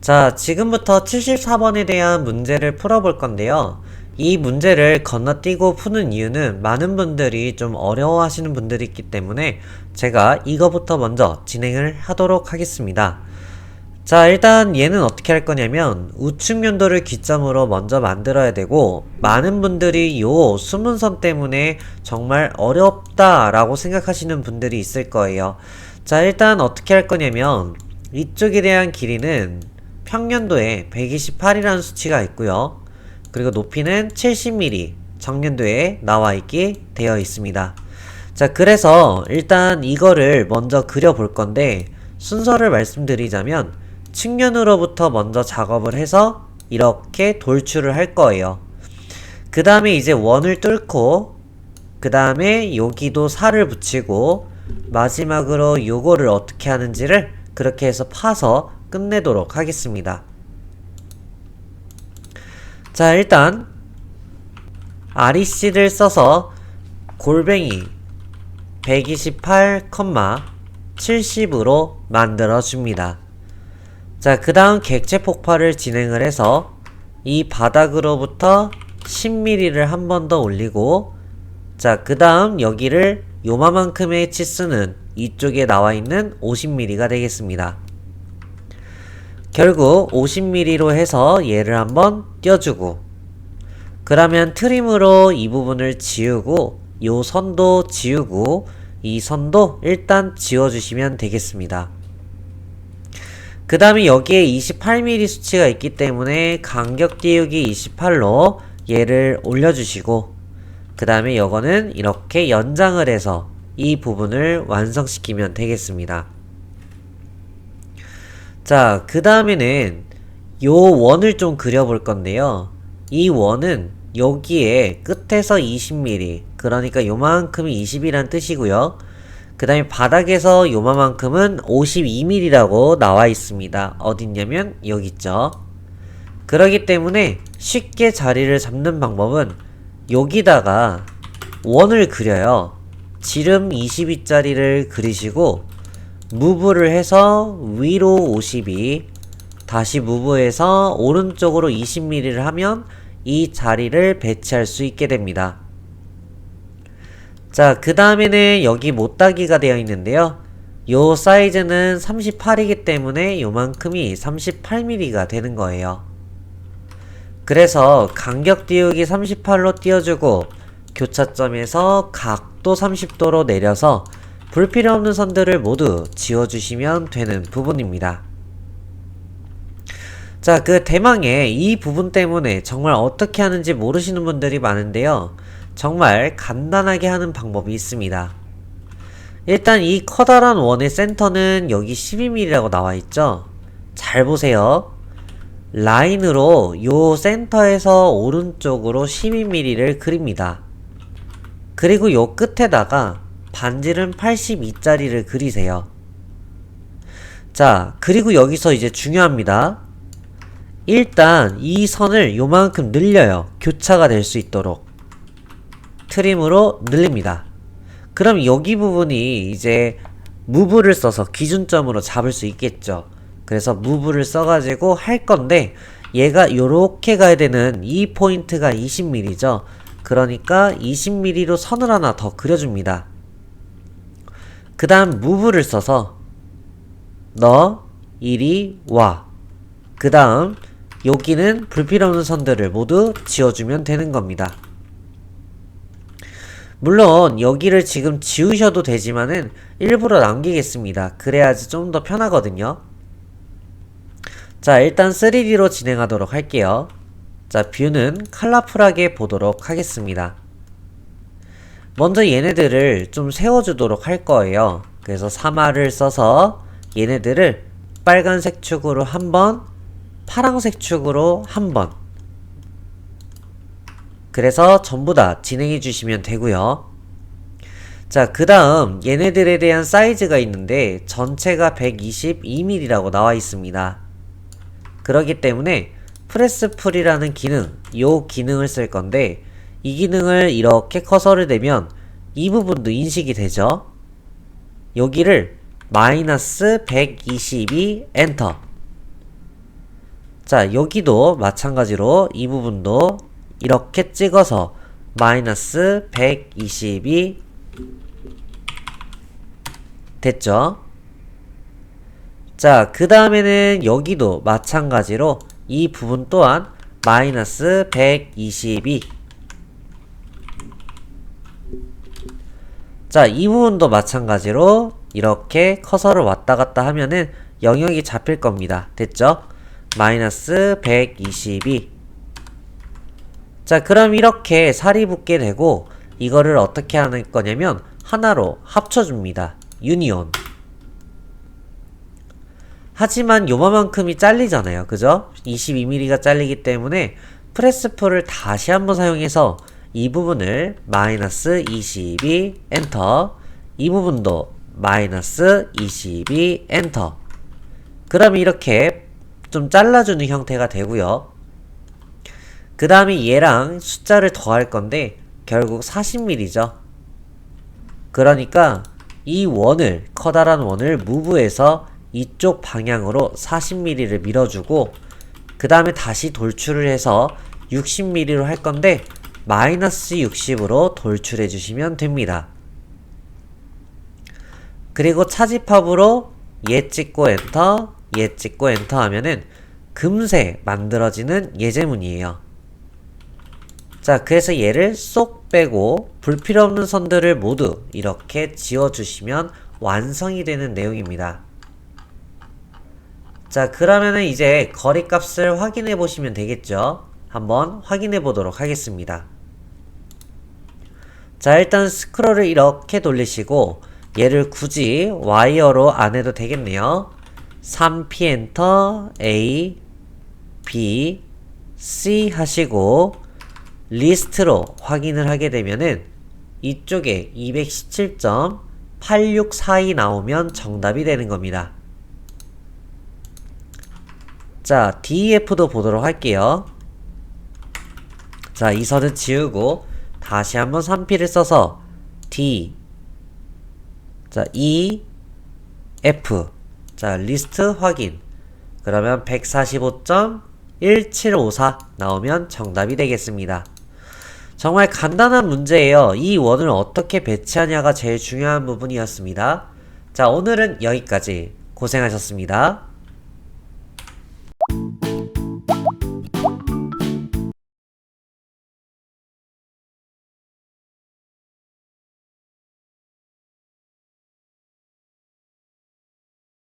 자, 지금부터 74번에 대한 문제를 풀어볼 건데요. 이 문제를 건너뛰고 푸는 이유는 많은 분들이 좀 어려워하시는 분들이 있기 때문에 제가 이거부터 먼저 진행을 하도록 하겠습니다. 자, 일단 얘는 어떻게 할 거냐면 우측 면도를 기점으로 먼저 만들어야 되고 많은 분들이 요 수문선 때문에 정말 어렵다라고 생각하시는 분들이 있을 거예요. 자, 일단 어떻게 할 거냐면 이쪽에 대한 길이는 평년도에 128이라는 수치가 있고요. 그리고 높이는 70mm 정년도에 나와 있게 되어 있습니다. 자, 그래서 일단 이거를 먼저 그려 볼 건데 순서를 말씀드리자면 측면으로부터 먼저 작업을 해서 이렇게 돌출을 할 거예요. 그 다음에 이제 원을 뚫고 그 다음에 여기도 살을 붙이고 마지막으로 요거를 어떻게 하는지를 그렇게 해서 파서 끝내도록 하겠습니다. 자, 일단 REC를 써서 골뱅이 128,70으로 만들어 줍니다. 자, 그 다음 객체 폭발을 진행을 해서 이 바닥으로부터 10mm를 한 번 더 올리고 자, 그 다음 여기를 요만큼의 치수는 이쪽에 나와 있는 50mm가 되겠습니다. 결국 50mm로 해서 얘를 한번 띄워주고 그러면 트림으로 이 부분을 지우고 요 선도 지우고 이 선도 일단 지워주시면 되겠습니다. 그 다음에 여기에 28mm 수치가 있기 때문에 간격 띄우기 28로 얘를 올려주시고 그 다음에 이거는 이렇게 연장을 해서 이 부분을 완성시키면 되겠습니다. 자, 그 다음에는 요 원을 좀 그려볼 건데요. 이 원은 여기에 끝에서 20mm, 그러니까 요만큼이 20이란 뜻이고요. 그 다음에 바닥에서 요만큼은 52mm라고 나와 있습니다. 어딨냐면 여기 있죠. 그러기 때문에 쉽게 자리를 잡는 방법은 여기다가 원을 그려요. 지름 22짜리를 그리시고 무브를 해서 위로 52 다시 무브해서 오른쪽으로 20mm를 하면 이 자리를 배치할 수 있게 됩니다. 자, 그 다음에는 여기 못따기가 되어 있는데요. 요 사이즈는 38이기 때문에 요만큼이 38mm가 되는 거예요. 그래서 간격 띄우기 38로 띄워주고 교차점에서 각도 30도로 내려서 불필요 없는 선들을 모두 지워주시면 되는 부분입니다. 자, 그 대망의 이 부분 때문에 정말 어떻게 하는지 모르시는 분들이 많은데요. 정말 간단하게 하는 방법이 있습니다. 일단 이 커다란 원의 센터는 여기 12mm라고 나와 있죠? 잘 보세요. 라인으로 요 센터에서 오른쪽으로 12mm를 그립니다. 그리고 요 끝에다가 반지름 82짜리를 그리세요. 자, 그리고 여기서 이제 중요합니다. 일단 이 선을 요만큼 늘려요. 교차가 될 수 있도록. 트림으로 늘립니다. 그럼 여기 부분이 이제 무브를 써서 기준점으로 잡을 수 있겠죠. 그래서 무브를 써가지고 할 건데 얘가 요렇게 가야 되는 이 포인트가 20mm죠. 그러니까 20mm로 선을 하나 더 그려줍니다. 그 다음 무브를 써서 너 이리 와. 그 다음 여기는 불필요 없는 선들을 모두 지워주면 되는 겁니다. 물론 여기를 지금 지우셔도 되지만은 일부러 남기겠습니다. 그래야지 좀 더 편하거든요. 자 일단 3D로 진행하도록 할게요. 자 뷰는 컬러풀하게 보도록 하겠습니다. 먼저 얘네들을 좀 세워주도록 할 거예요. 그래서 사마를 써서 얘네들을 빨간색 축으로 한 번, 파랑색 축으로 한 번. 그래서 전부 다 진행해 주시면 되고요. 자, 그 다음 얘네들에 대한 사이즈가 있는데 전체가 122mm라고 나와 있습니다. 그렇기 때문에 프레스풀이라는 기능, 요 기능을 쓸 건데 이 기능을 이렇게 커서를 대면 이 부분도 인식이 되죠. 여기를 마이너스 122 엔터 자, 여기도 마찬가지로 이 부분도 이렇게 찍어서 마이너스 122 됐죠? 자, 그 다음에는 여기도 마찬가지로 이 부분 또한 마이너스 122 자, 이 부분도 마찬가지로 이렇게 커서를 왔다 갔다 하면은 영역이 잡힐 겁니다. 됐죠? 마이너스 122 자, 그럼 이렇게 살이 붙게 되고 이거를 어떻게 하는 거냐면 하나로 합쳐줍니다. 유니온 하지만 요만큼이 잘리잖아요. 그죠? 22mm가 잘리기 때문에 프레스풀을 다시 한번 사용해서 이 부분을 마이너스 22 엔터 이 부분도 마이너스 22 엔터 그러면 이렇게 좀 잘라주는 형태가 되고요. 그 다음에 얘랑 숫자를 더할 건데 결국 40mm죠. 그러니까 이 원을 커다란 원을 무브해서 이쪽 방향으로 40mm를 밀어주고 그 다음에 다시 돌출을 해서 60mm로 할 건데 마이너스 60으로 돌출해 주시면 됩니다. 그리고 차집합으로 얘 찍고 엔터, 얘 찍고 엔터 하면은 금세 만들어지는 예제문이에요. 자, 그래서 얘를 쏙 빼고 불필요 없는 선들을 모두 이렇게 지워주시면 완성이 되는 내용입니다. 자, 그러면은 이제 거리값을 확인해 보시면 되겠죠? 한번 확인해 보도록 하겠습니다. 자, 일단 스크롤을 이렇게 돌리시고 얘를 굳이 와이어로 안 해도 되겠네요. 3P 엔터 A, B, C 하시고 리스트로 확인을 하게 되면은 이쪽에 217.8642 나오면 정답이 되는 겁니다. 자, DEF도 보도록 할게요. 자, 이 선은 지우고 다시 한번 3P를 써서 D 자, E F 자, 리스트 확인 그러면 145.1754 나오면 정답이 되겠습니다. 정말 간단한 문제예요. 이 원을 어떻게 배치하냐가 제일 중요한 부분이었습니다. 자, 오늘은 여기까지 고생하셨습니다.